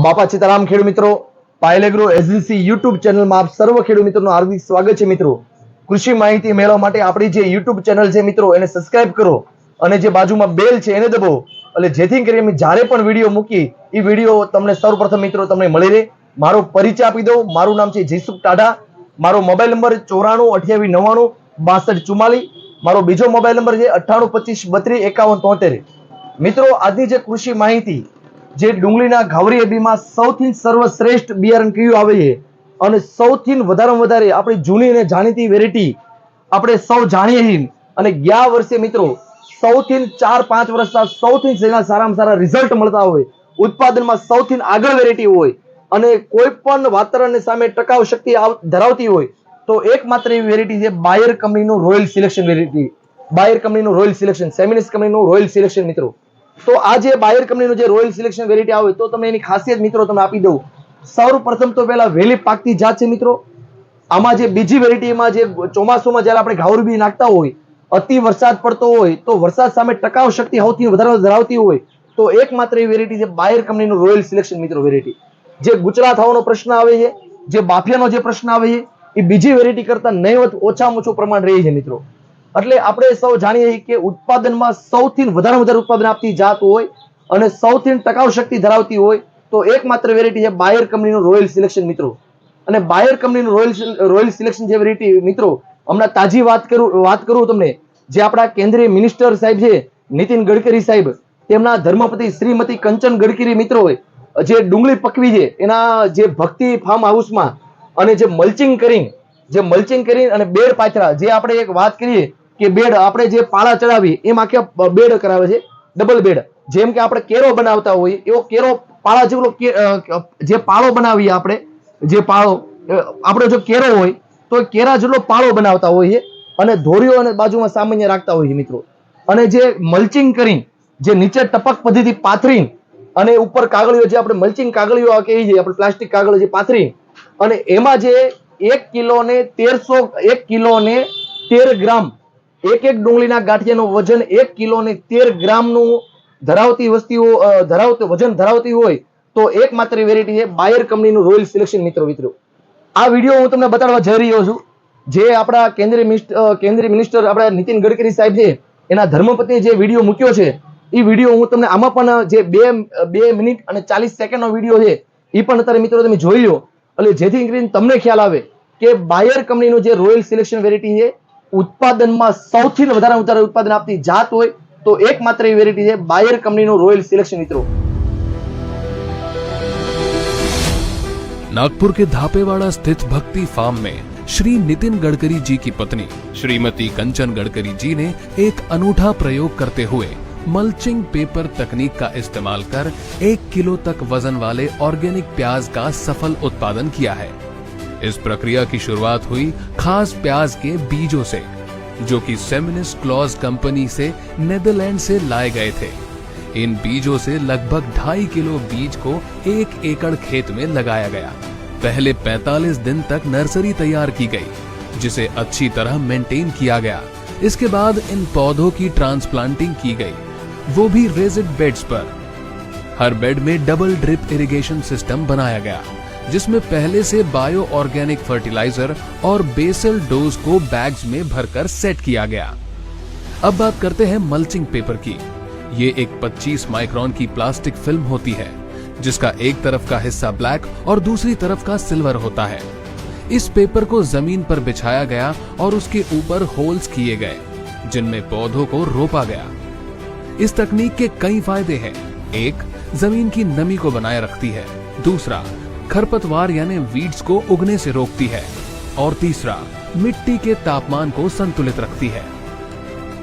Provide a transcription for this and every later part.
બાપા સીતારામ ખેડૂત મિત્રો, પાયલેગ્રો એજન્સી યુટ્યુબ ચેનલમાં આપ સર્વ ખેડૂત મિત્રોનું હાર્દિક સ્વાગત છે મિત્રો. કૃષિ માહિતી મેળવવા માટે આપણી જે યુટ્યુબ ચેનલ છે મિત્રો, એને સબસ્ક્રાઇબ કરો અને જે બાજુમાં બેલ છે એને દબો એટલે જેથી કરીને અમે જ્યારે પણ વીડિયો મૂકી એ વીડિયો તમને સૌપ્રથમ મિત્રો તમને મળી રહે. મારો પરિચય આપી દઉં. મારું નામ છે જયસુખ ટાઢા. મારો મોબાઈલ નંબર ચોરાણું અઠ્યાવીસ નવ્વાણું, બાસઠ, ચુમ્માલીસ. મારો બીજો મોબાઈલ નંબર છે અઠ્ઠાણું, પચીસ, બત્રીસ, એકાવન, તોતેર. મિત્રો, આજની જે કૃષિ માહિતી જે ડુંગળીના ઘાવરી એબીમાં સૌથી સર્વશ્રેષ્ઠ બિયારણ કયું આવે છે. અને સૌથી વધારેમાં વધારે આપણી જૂની અને જાણીતી વેરાયટી આપણે સૌ જાણીએ છીએ. અને ગયા વર્ષે મિત્રો સૌથી ચાર પાંચ વર્ષના સૌથી સારામાં સારા રિઝલ્ટ મળતા હોય. ઉત્પાદનમાં સૌથી આગળ વેરાયટી હોય. અને કોઈ પણ વાતાવરણની સામે ટકાઉ શક્તિ ધરાવતી હોય, તો એકમાત્ર એવી વેરાયટી છે બાયર કંપનીનું રોયલ સિલેક્શન વેરાયટી બાયર કંપનીનું રોયલ સિલેક્શન સેમિનિસ કંપનીનું રોયલ સિલેક્શન મિત્રો. તો આ જે બાયર કંપનીનું જે રોયલ સિલેક્શન વેરાયટી આવે, તો તમે એની ખાસિયત મિત્રો તમને આપી દઉં. સૌપ્રથમ તો પહેલા વહેલી પાકતી જાત છે મિત્રો. આમાં જે બીજી વેરાયટીમાં જે ચોમાસુમાં જ્યારે આપણે ઘાવર બી નાખતા હોય, અતિ વરસાદ પડતો હોય, તો વરસાદ સામે ટકાવ શક્તિ સૌથી વધારે ધરાવતી હોય, તો એકમાત્ર એવી વેરાયટી છે બાયર કંપનીનું રોયલ સિલેક્શન મિત્રો વેરાયટી જે ગુચરા થવાનો પ્રશ્ન આવે છે, જે બાફિયાનો જે પ્રશ્ન આવે છે, એ બીજી વેરાયટી કરતા નહીવત ઓછામાં ઓછું પ્રમાણ રહે છે મિત્રો. એટલે આપણે સૌ જાણીએ કે ઉત્પાદનમાં સૌથી વધારે વધારે ઉત્પાદન આપતી જાત હોય અને સૌથી ટકાઉ શક્તિ ધરાવતી હોય તો એકમાત્ર વેરાયટી છે બાયર કંપનીનું રોયલ સિલેક્શન મિત્રો. અને બાયર કંપનીનું રોયલ રોયલ સિલેક્શન જે વેરાયટી મિત્રો, હમણાં તાજી વાત કરું વાત કરું તમને, જે આપણા કેન્દ્રીય મિનિસ્ટર સાહેબ છે, નીતિન ગડકરી સાહેબ, તેમના ધર્મપતિ શ્રીમતી કંચન ગડકરી મિત્રો જે ડુંગળી પકવી છે, એના જે ભક્તિ ફાર્મ હાઉસમાં અને જે મલ્ચિંગ કરીને, જે મલ્ચિંગ કરીને અને બેડ પાથરા, જે આપણે એક વાત કરીએ કે બેડ આપણે જે પાળા ચડાવીએ, એમ આખે બેડ કરાવે છે, ડબલ બેડ. જેમ કે આપણે કેરો બનાવતા હોઈએ, એવો કેરો પાળા જેટલો જે પાળો બનાવીએ આપણે, જે પાળો આપણો જો કેરો હોય, તો કેરા જેટલો પાળો બનાવતા હોઈએ અને ધોરીઓ અને બાજુમાં સામાન્ય રાખતા હોઈએ મિત્રો. અને જે મલ્ચિંગ કરી જે નીચે ટપક પદ્ધતિ પાથરીને, અને ઉપર કાગળીઓ જે આપણે મલ્ચિંગ કાગળીઓ કહીએ છીએ, આપણે પ્લાસ્ટિક કાગળ જે પાથરી અને એમાં જે એક કિલો ને તેરસો, એક કિલો ને તેર ગ્રામ એક એક ડુંગળીના ગાંઠિયાનું વજન એક કિલો ને તેર ગ્રામનું ધરાવતી વસ્તીઓ ધરાવતી, વજન ધરાવતી હોય તો એકમાત્ર વેરાયટી છે બાયર કંપનીનું રોયલ સિલેક્શન મિત્રો મિત્રો. આ વીડિયો હું તમને બતાડવા જઈ રહ્યો છું. જે આપણા કેન્દ્રીય મિનિસ્ટર કેન્દ્રીય મિનિસ્ટર આપણા નીતિન ગડકરી સાહેબ છે, એના ધર્મપતિએ જે વીડિયો મૂક્યો છે, એ વીડિયો હું તમને આમાં પણ, જે બે બે મિનિટ અને ચાલીસ સેકન્ડનો વીડિયો છે, એ પણ અત્યારે મિત્રો તમે જોઈ લો. એટલે જેથી કરીને તમને ખ્યાલ આવે કે બાયર કંપનીનું જે રોયલ સિલેક્શન વેરાયટી છે ઉત્પાદનમાં સૌથી વધારે વધારે ઉત્પાદન આપતી જાત હોય તો એકમાત્ર એવી વેરાયટી છે બાયર કંપનીનું રોયલ સિલેક્શન મિત્રો नागपुर के धापेवाड़ा स्थित भक्ति फार्म में श्री नितिन गडकरी जी की पत्नी श्रीमती कंचन गडकरी जी ने एक अनूठा प्रयोग करते हुए मल्चिंग पेपर तकनीक का इस्तेमाल कर एक किलो तक वजन वाले ऑर्गेनिक प्याज का सफल उत्पादन किया है इस प्रक्रिया की शुरुआत हुई खास प्याज के बीजों से, जो कि सेमिनिस क्लॉज कंपनी से नेदरलैंड से लाए गए थे। इन बीजों से लगभग ढाई किलो बीज को एक एकड़ खेत में लगाया गया। पहले 45 दिन तक नर्सरी तैयार की गई, जिसे अच्छी तरह मेंटेन किया गया। इसके बाद इन पौधों की ट्रांसप्लांटिंग की गई। वो भी रेजिड बेड्स पर। हर बेड में डबल ड्रिप इरिगेशन सिस्टम बनाया गया। जिसमें पहले से बायो ऑर्गेनिक फर्टिलाइज़र और बेसल डोज को बैग्स में भरकर सेट किया गया। अब बात करते हैं मल्चिंग पेपर की। ये एक 25 माइक्रोन की प्लास्टिक फ़िल्म होती है, जिसका एक तरफ़ का हिस्सा ब्लैक और दूसरी तरफ़ का सिल्वर होता है। इस पेपर को ज़मीन पर बिछाया गया और उसके ऊपर होल्स किए गए, जिनमें पौधों को रोपा गया। इस तकनीक के कई फ़ायदे हैं। एक, ज़मीन की नमी को बनाए रखती है। दूसरा खरपतवार यानी वीड्स को उगने से रोकती है और तीसरा, मिट्टी के तापमान को संतुलित रखती है।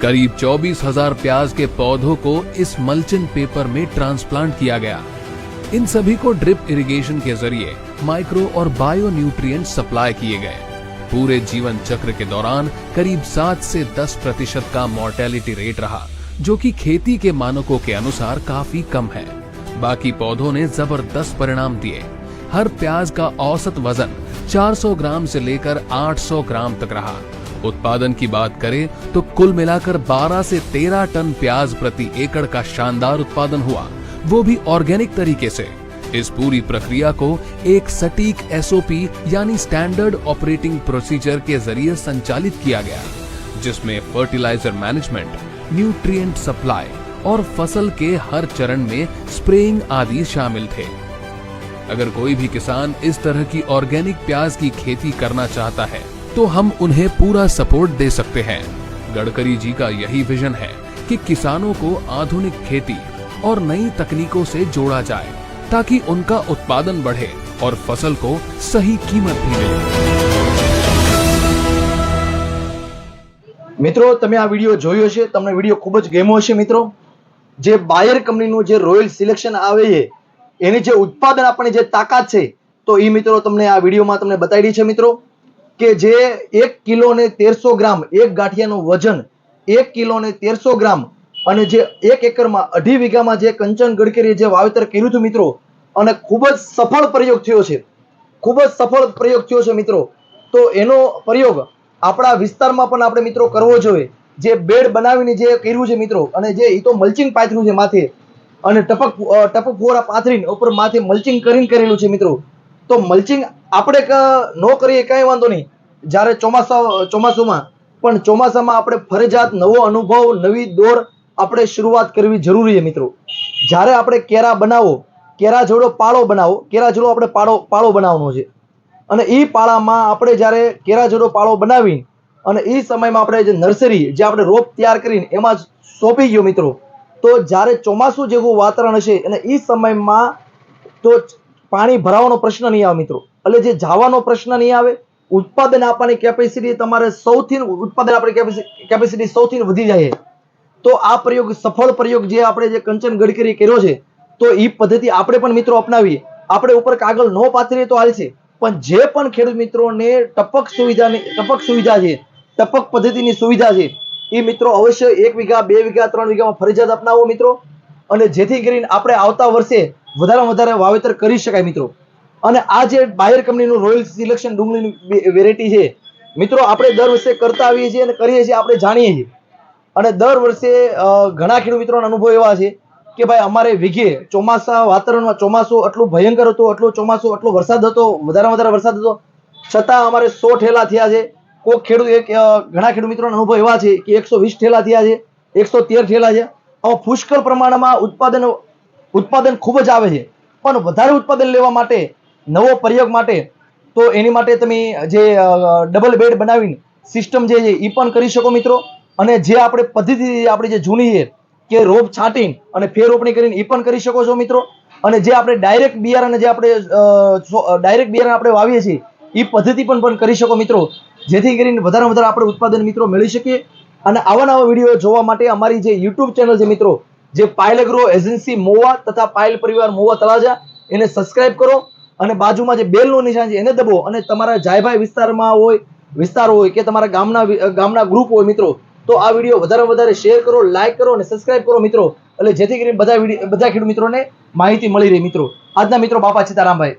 करीब चौबीस हज़ार प्याज के पौधों को इस मल्चिंग पेपर में ट्रांसप्लांट किया गया। इन सभी को ड्रिप इरिगेशन के ज़रिए माइक्रो और बायो न्यूट्रिएंट सप्लाई किए गए। पूरे जीवन चक्र के दौरान करीब सात से दस प्रतिशत का मोर्टेलिटी रेट रहा, जो कि खेती के मानकों के अनुसार काफ़ी कम है। बाकी पौधों ने ज़बरदस्त परिणाम दिए। हर प्याज का औसत वज़न 400 ग्राम से लेकर 800 ग्राम तक रहा। उत्पादन की बात करें तो कुल मिलाकर 12 से 13 टन प्याज प्रति एकड़ का शानदार उत्पादन हुआ। वो भी ऑर्गेनिक तरीके से। इस पूरी प्रक्रिया को एक सटीक एसओपी यानी स्टैंडर्ड ऑपरेटिंग प्रोसीजर के ज़रिए संचालित किया गया, जिसमें फर्टिलाइज़र मैनेजमेंट न्यूट्रिएंट सप्लाई और फ़सल के हर चरण में स्प्रेइंग आदि शामिल थे। अगर कोई भी किसान इस तरह की ऑर्गेनिक प्याज की खेती करना चाहता है तो हम उन्हें पूरा सपोर्ट दे सकते हैं गडकरी जी का यही विजन है कि किसानों को आधुनिक खेती और नई तकनीकों से जोड़ा जाए ताकि उनका उत्पादन बढ़े और फसल को सही कीमत भी मिले મિત્રો તમે આ વિડીયો જોયો છે તમને વિડીયો ખૂબ જ ગમ્યો હશે મિત્રો જે બાયર કંપનીનું જે રોયલ સિલેક્શન આવે છે એની જે ઉત્પાદન આપવાની જે તાકાત છે, તો એ મિત્રો તમને આ વિડીયોમાં તમને બતાવી છે મિત્રો, કે જે એક કિલો ને તેરસો ગ્રામ એક ગાંઠિયાનું વજન એક કિલો ને તેરસો ગ્રામ અને જે એક એકરમાં અઢી વીઘામાં જે કંચન ગડકરીએ જે વાવેતર કર્યું હતું મિત્રો, અને ખૂબ જ સફળ પ્રયોગ થયો છે, ખૂબ જ સફળ પ્રયોગ થયો છે મિત્રો, તો એનો પ્રયોગ આપણા વિસ્તારમાં પણ આપણે મિત્રો કરવો જોઈએ, જે બેડ બનાવીને જે કર્યું છે મિત્રો, અને જે એ તો મલ્ચિંગ પાથરું છે માથે અને ટપક ટપક ફુવારા પાથરીને ઉપર માથે મલ્ચિંગ કરીને કરેલું છે મિત્રો. તો મલ્ચિંગ આપણે ન કરીએ કાંઈ વાંધો નહીં. જ્યારે ચોમાસા, ચોમાસુમાં, પણ ચોમાસામાં આપણે ફરજિયાત નવો અનુભવ, નવી દોર આપણે શરૂઆત કરવી જરૂરી છે મિત્રો. જ્યારે આપણે કેરા બનાવો કેરા જોડો પાળો બનાવો કેરા જોડો આપણે પાળો પાળો બનાવવાનો છે. અને એ પાળામાં આપણે જ્યારે કેરા જોડો પાળો બનાવી અને એ સમયમાં આપણે જે નર્સરી, જે આપણે રોપ તૈયાર કરીને એમાં જ સોંપી ગયો મિત્રો. તો જ્યારે ચોમાસું જેવું વાતાવરણ હશે અને એ સમયમાં તો પાણી ભરાવાનો પ્રશ્ન નહીં આવે મિત્રો. એટલે જે જવાનો પ્રશ્ન નહીં આવે, ઉત્પાદન આપવાની કેપેસિટી તમારે સૌથી, ઉત્પાદન આપણી કેપેસિટી સૌથી વધી જાય તો આ પ્રયોગ, સફળ પ્રયોગ જે આપણે જે કંચન ગડકરી કર્યો છે, તો એ પદ્ધતિ આપણે પણ મિત્રો અપનાવીએ. આપણે ઉપર કાગળ ન પાથરીએ તો હાલશે પણ જે પણ ખેડૂત મિત્રોને ટપક સુવિધાની, ટપક સુવિધા છે, ટપક પદ્ધતિની સુવિધા છે એ મિત્રો અવશ્ય એક વીઘા, બે વીઘા, ત્રણ વીઘામાં ફરજિયાત અપનાવો મિત્રો. અને જેથી કરીને આપણે આવતા વર્ષે વધારેમાં વધારે વાવેતર કરી શકાય મિત્રો. અને આ જે બાયર કંપનીનું રોયલ સિલેક્શન ડુંગળીની વેરાયટી છે, મિત્રો આપણે દર વર્ષે કરતા આવીએ છીએ અને કરીએ છીએ, આપણે જાણીએ છીએ. અને દર વર્ષે ઘણા ખેડૂત મિત્રોના અનુભવ એવા છે કે ભાઈ અમારે વીઘે ચોમાસા વાતાવરણમાં ચોમાસું આટલું ભયંકર હતું, આટલું ચોમાસું, આટલો વરસાદ હતો વધારે વધારે વરસાદ હતો. છતાં અમારે સો ઠેલા થયા છે. કોઈક ખેડૂત એક ઘણા ખેડૂત મિત્રોના અનુભવ એવા છે કે એકસો વીસ ઠેલા થયા છે, એકસો તેર ઠેલા છે. આવા પુષ્કળ પ્રમાણમાં ઉત્પાદન ઉત્પાદન ખૂબ જ આવે છે. પણ વધારે ઉત્પાદન લેવા માટે, નવો પ્રયોગ માટે, તો એની માટે તમે જે ડબલ બેડ બનાવીને સિસ્ટમ જે છે એ પણ કરી શકો મિત્રો. અને જે આપણે પદ્ધતિ આપણી જે જૂની છે કે રોપ છાંટીને અને ફેર રોપણી કરીને એ પણ કરી શકો છો મિત્રો. અને જે આપણે ડાયરેક્ટ બિયારણ જે આપણે ડાયરેક્ટ બિયારણ આપણે વાવીએ છીએ એ પદ્ધતિ પણ પણ કરી શકો મિત્રો. જેથી કરીને વધારે વધારે આપણે ઉત્પાદન મિત્રો મેળવી શકીએ. અને આવા નવા વીડિયો જોવા માટે અમારી જે યુટ્યુબ ચેનલ છે મિત્રો, જે પાયલ એગ્રો એજન્સી મોવા તથા પાયલ પરિવાર મોવા તળાજા, એને સબસ્ક્રાઇબ કરો અને બાજુમાં જે બેલનું નિશાન છે એને દબો અને તમારા જાયભાઈ વિસ્તારમાં હોય, વિસ્તાર હોય કે તમારા ગામના ગામના ગ્રુપ હોય મિત્રો, તો આ વીડિયો વધારે વધારે શેર કરો લાઇક કરો અને સબસ્ક્રાઇબ કરો મિત્રો. એટલે જેથી કરીને બધા બધા ખેડૂત મિત્રોને માહિતી મળી રહે મિત્રો. આજના મિત્રો બાપા સીતારામભાઈ.